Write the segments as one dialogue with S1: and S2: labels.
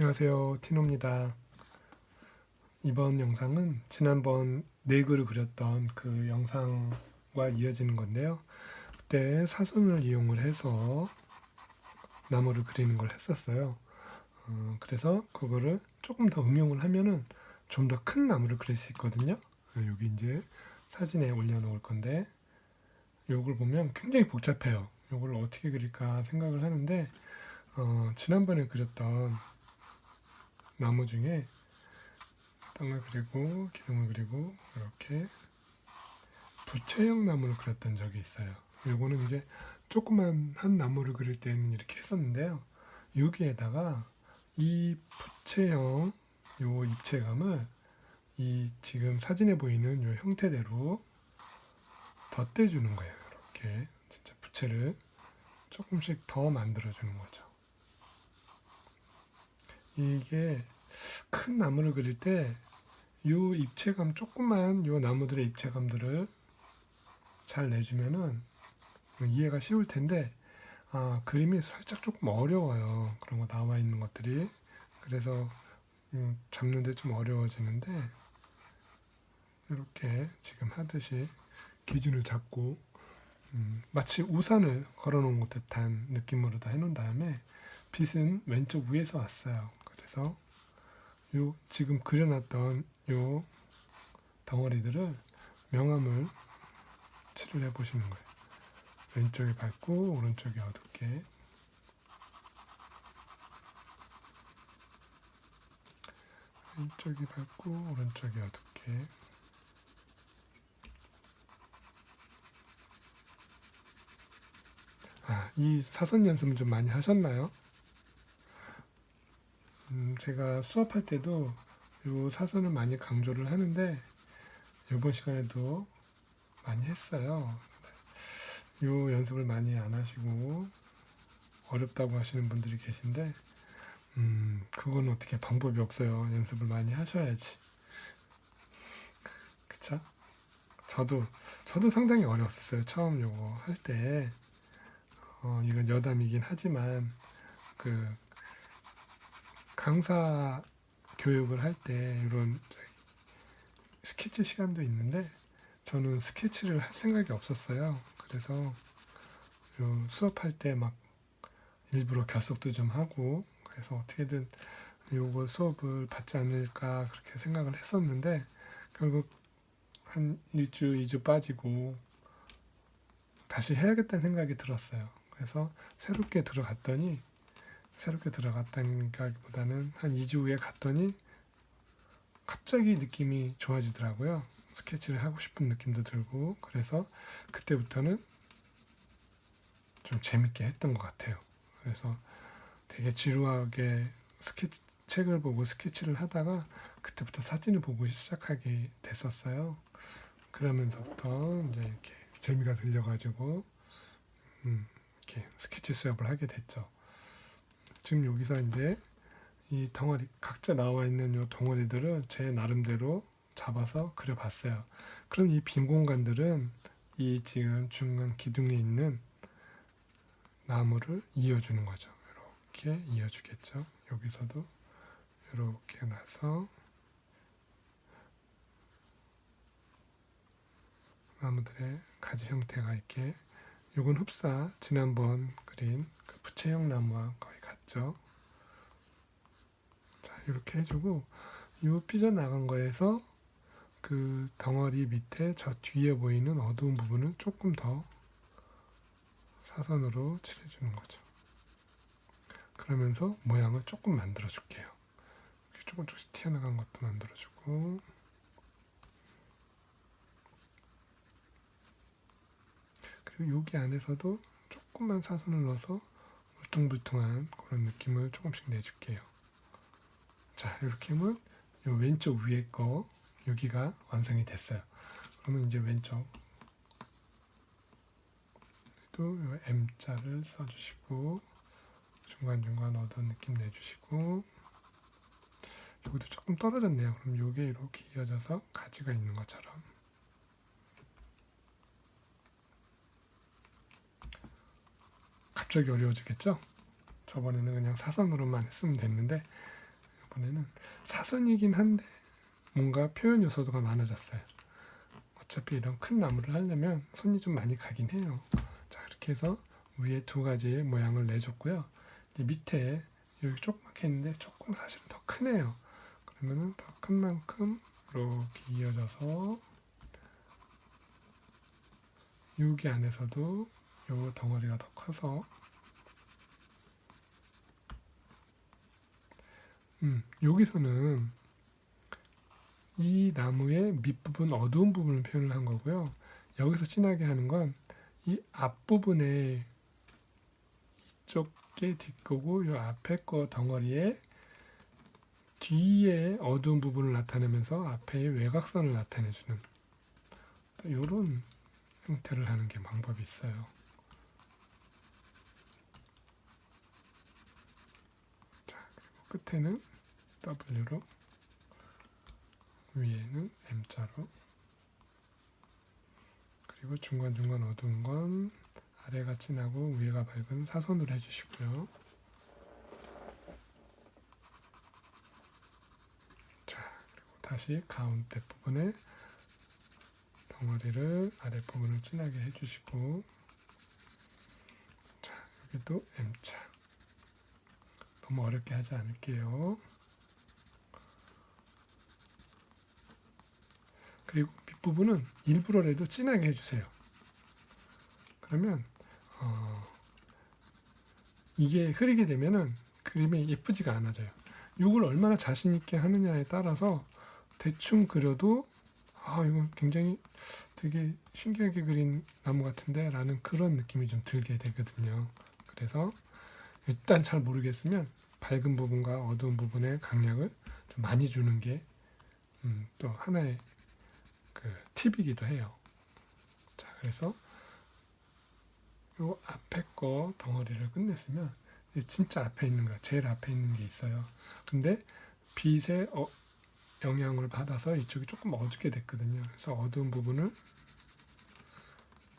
S1: 안녕하세요. 티노입니다. 이번 영상은 지난번 네 그릇 그렸던 그 영상과 이어지는 건데요. 그때 사선을 이용을 해서 나무를 그리는 걸 했었어요. 어, 그래서 그거를 조금 더 응용을 하면은 좀 더 큰 나무를 그릴 수 있거든요. 어, 여기 이제 사진에 올려놓을 건데 요걸 보면 굉장히 복잡해요. 요걸 어떻게 그릴까 생각을 하는데 어, 지난번에 그렸던 나무 중에 땅을 그리고 기둥을 그리고 이렇게 부채형 나무를 그렸던 적이 있어요. 요거는 이제 조그만 한 나무를 그릴 때는 이렇게 했었는데요. 여기에다가 이 부채형 요 입체감을 이 지금 사진에 보이는 요 형태대로 덧대주는 거예요. 이렇게 진짜 부채를 조금씩 더 만들어주는 거죠. 이게 큰 나무를 그릴 때 요 입체감 조그만 요 나무들의 입체감들을 잘 내주면은 이해가 쉬울 텐데 아 그림이 살짝 조금 어려워요 그런 거 나와 있는 것들이 그래서 음, 잡는데 좀 어려워지는데 이렇게 지금 하듯이 기준을 잡고 음, 마치 우산을 걸어놓은 것 듯한 느낌으로 다 해놓은 다음에 빛은 왼쪽 위에서 왔어요. 그래서 요 지금 그려놨던 요 덩어리들을 명암을 칠을 해보시는 거예요. 왼쪽이 밝고 오른쪽이 어둡게 왼쪽이 밝고 오른쪽이 어둡게 아, 이 사선 연습을 좀 많이 하셨나요? 음, 제가 수업할 때도 요 사선을 많이 강조를 하는데 이번 시간에도 많이 했어요. 요 연습을 많이 안 하시고 어렵다고 하시는 분들이 계신데 음, 그건 어떻게 방법이 없어요. 연습을 많이 하셔야지. 그쵸? 저도 저도 상당히 어려웠었어요. 처음 요거 할 때. 어, 이건 여담이긴 하지만 그 강사 교육을 할 때 이런 스케치 시간도 있는데 저는 스케치를 할 생각이 없었어요. 그래서 요 수업할 때 막 일부러 결석도 좀 하고 그래서 어떻게든 요거 수업을 받지 않을까 그렇게 생각을 했었는데 결국 한 일주, 이주 빠지고 다시 해야겠다는 생각이 들었어요. 그래서 새롭게 들어갔더니 새롭게 들어갔다기보다는 한 2주 후에 갔더니 갑자기 느낌이 좋아지더라고요. 스케치를 하고 싶은 느낌도 들고 그래서 그때부터는 좀 재밌게 했던 것 같아요. 그래서 되게 지루하게 스케치 책을 보고 스케치를 하다가 그때부터 사진을 보고 시작하게 됐었어요. 그러면서부터 이제 이렇게 재미가 들려가지고 음, 이렇게 스케치 수업을 하게 됐죠. 지금 여기서 이제 이 덩어리 각자 나와 있는 요 덩어리들을 제 나름대로 잡아서 그려봤어요. 그럼 이 빈 공간들은 이 지금 중간 기둥에 있는 나무를 이어주는 거죠. 이렇게 이어주겠죠. 여기서도 이렇게 놔서 나무들의 가지 형태가 있게 요건 흡사 지난번 그린 그 부채형 나무와 같죠. 자 이렇게 해주고 요 삐져나간 거에서 그 덩어리 밑에 저 뒤에 보이는 어두운 부분을 조금 더 사선으로 칠해주는 거죠. 그러면서 모양을 조금 만들어 줄게요. 조금 조금씩 튀어나간 것도 만들어 주고 그리고 여기 안에서도 조금만 사선을 넣어서 울퉁불퉁한 그런 느낌을 조금씩 내줄게요. 자 이렇게 하면 요 왼쪽 위에 거 여기가 완성이 됐어요. 그러면 이제 왼쪽 또 M자를 써주시고 중간중간 어두운 느낌 내주시고 여기도 조금 떨어졌네요. 그럼 요게 이렇게 이어져서 가지가 있는 것처럼 갑자기 어려워지겠죠? 저번에는 그냥 사선으로만 했으면 됐는데 이번에는 사선이긴 한데 뭔가 표현 요소가 많아졌어요. 어차피 이런 큰 나무를 하려면 손이 좀 많이 가긴 해요. 자 이렇게 해서 위에 두 가지 모양을 내줬고요. 이제 밑에 여기 조그맣게 있는데 조금 사실은 더 크네요. 그러면은 더 큰 만큼 이렇게 이어져서 여기 안에서도 요 덩어리가 더 커서 음, 여기서는 이 나무의 밑부분 어두운 부분을 표현을 한 거고요. 여기서 진하게 하는 건 이 앞부분에 이쪽 게 뒷거고 요 앞에 거 덩어리에 뒤에 어두운 부분을 나타내면서 앞에 외곽선을 나타내주는 이런 형태를 하는 게 방법이 있어요. 자, 그리고 끝에는 W로 위에는 M자로 그리고 중간중간 어두운 건 아래가 진하고 위에가 밝은 사선으로 해주시고요. 자, 그리고 다시 가운데 부분에 덩어리를 아랫부분을 진하게 해주시고 자, 여기도 M자 너무 어렵게 하지 않을게요. 그리고 밑부분은 일부러라도 진하게 해주세요. 그러면 어, 이게 흐리게 되면은 그림이 예쁘지가 않아져요. 이걸 얼마나 자신 있게 하느냐에 따라서 대충 그려도 아 이건 굉장히 되게 신기하게 그린 나무 같은데 라는 그런 느낌이 좀 들게 되거든요. 그래서 일단 잘 모르겠으면 밝은 부분과 어두운 부분의 강약을 좀 많이 주는 게 음, 또 하나의 그 팁이기도 해요. 자, 그래서 요 앞에 거 덩어리를 끝냈으면 진짜 앞에 있는 거, 제일 앞에 있는 게 있어요. 근데 빛의 어, 영향을 받아서 이쪽이 조금 어둡게 됐거든요. 그래서 어두운 부분을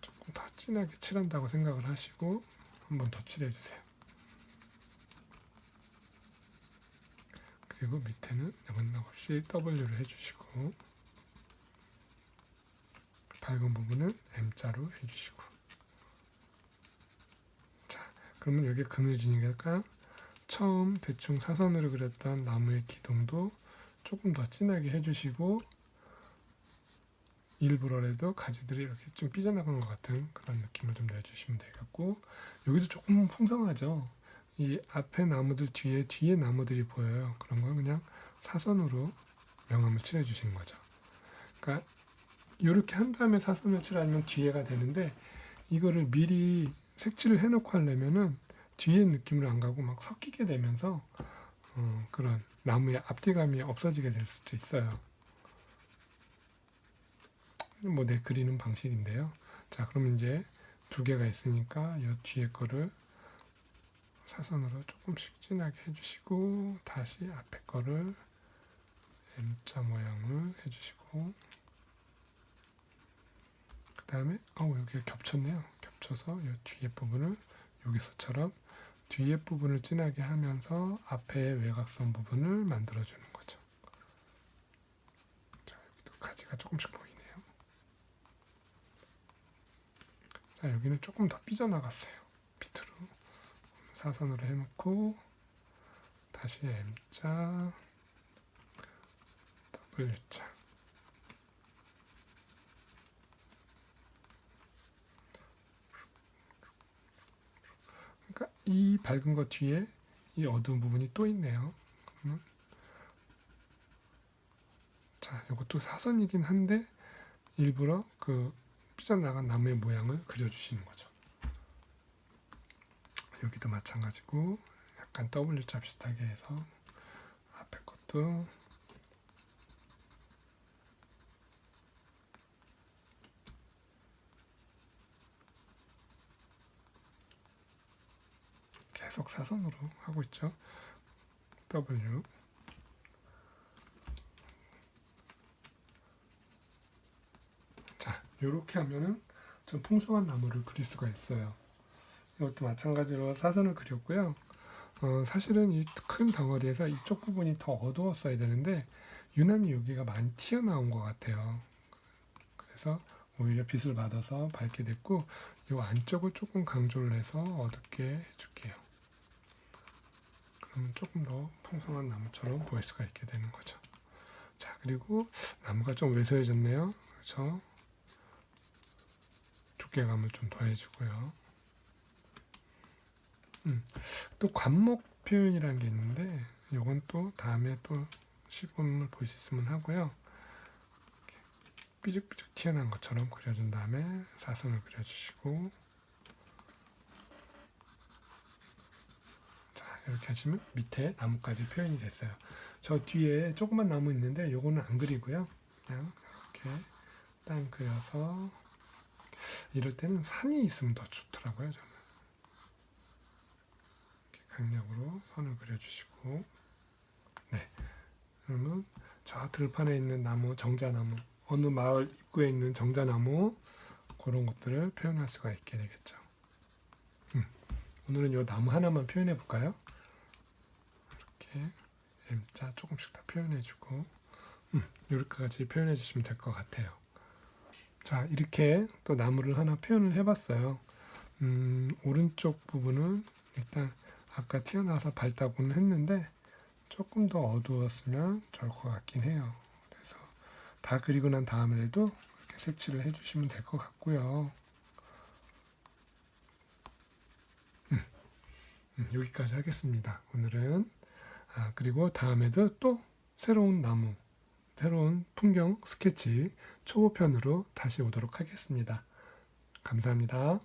S1: 조금 더 진하게 칠한다고 생각을 하시고 한번 더 칠해 주세요. 그리고 밑에는 영혼나없이 W를 해주시고 밝은 부분은 M자로 해주시고. 자 그러면 여기 그늘지니까 처음 대충 사선으로 그렸던 나무의 기둥도 조금 더 진하게 해주시고 일부러라도 가지들이 이렇게 좀 삐져나간 것 같은 그런 느낌을 좀 내주시면 되겠고 여기도 조금 풍성하죠 이 앞에 나무들 뒤에 뒤에 나무들이 보여요 그런 건 그냥 사선으로 명암을 칠해 주시는 거죠 그러니까 이렇게 한 다음에 사선을 칠하면 뒤에가 되는데 이거를 미리 색칠을 해놓고 하려면은 뒤에 느낌으로 안 가고 막 섞이게 되면서 어, 그런 나무의 앞뒤감이 없어지게 될 수도 있어요. 뭐 내 그리는 방식인데요. 자, 그럼 이제 두 개가 있으니까 이 뒤에 거를 사선으로 조금씩 진하게 해주시고 다시 앞에 거를 M자 모양을 해주시고 그 다음에 어우 여기가 겹쳤네요. 겹쳐서 이 뒤에 부분을 여기서처럼 뒤에 부분을 진하게 하면서 앞에 외곽선 부분을 만들어주는 거죠. 자, 여기도 가지가 조금씩 보이네요. 자, 여기는 조금 더 삐져나갔어요. 사선으로 해놓고, 다시 M자, W자. 그러니까 이 밝은 것 뒤에 이 어두운 부분이 또 있네요. 그러면 자, 이것도 사선이긴 한데 일부러 그 삐져나간 나무의 모양을 그려주시는 거죠. 여기도 마찬가지고 약간 W자 비슷하게 해서 앞에 것도 계속 사선으로 하고 있죠. W 자, 이렇게 하면은 좀 풍성한 나무를 그릴 수가 있어요. 이것도 마찬가지로 사선을 그렸고요. 어, 사실은 이 큰 덩어리에서 이쪽 부분이 더 어두웠어야 되는데 유난히 여기가 많이 튀어나온 것 같아요. 그래서 오히려 빛을 받아서 밝게 됐고 이 안쪽을 조금 강조를 해서 어둡게 해줄게요. 그러면 조금 더 통성한 나무처럼 보일 수가 있게 되는 거죠. 자 그리고 나무가 좀 왜소해졌네요. 그래서 두께감을 좀 더해주고요. 음, 또 관목 표현이라는 게 있는데 이건 또 다음에 또 시범을 볼 수 있으면 하고요. 삐죽삐죽 튀어나온 것처럼 그려준 다음에 사선을 그려주시고 자 이렇게 하시면 밑에 나무까지 표현이 됐어요. 저 뒤에 조그만 나무 있는데 요거는 안 그리고요. 그냥 이렇게 딱 그려서 이럴 때는 산이 있으면 더 좋더라고요. 저는 강력으로 선을 그려주시고 네 그러면 저 들판에 있는 나무 정자나무 어느 마을 입구에 있는 정자나무 그런 것들을 표현할 수가 있게 되겠죠. 음, 오늘은 이 나무 하나만 표현해 볼까요? 이렇게 M자 조금씩 다 표현해주고 음, 이렇게까지 표현해 주시면 될 것 같아요. 자 이렇게 또 나무를 하나 표현을 해봤어요. 음, 오른쪽 부분은 일단 아까 튀어나와서 밝다고는 했는데 조금 더 어두웠으면 좋을 것 같긴 해요. 그래서 다 그리고 난 다음에도 이렇게 색칠을 해주시면 될 것 같고요. 음, 음, 여기까지 하겠습니다. 오늘은 아, 그리고 다음에도 또 새로운 나무, 새로운 풍경 스케치 초보편으로 다시 오도록 하겠습니다. 감사합니다.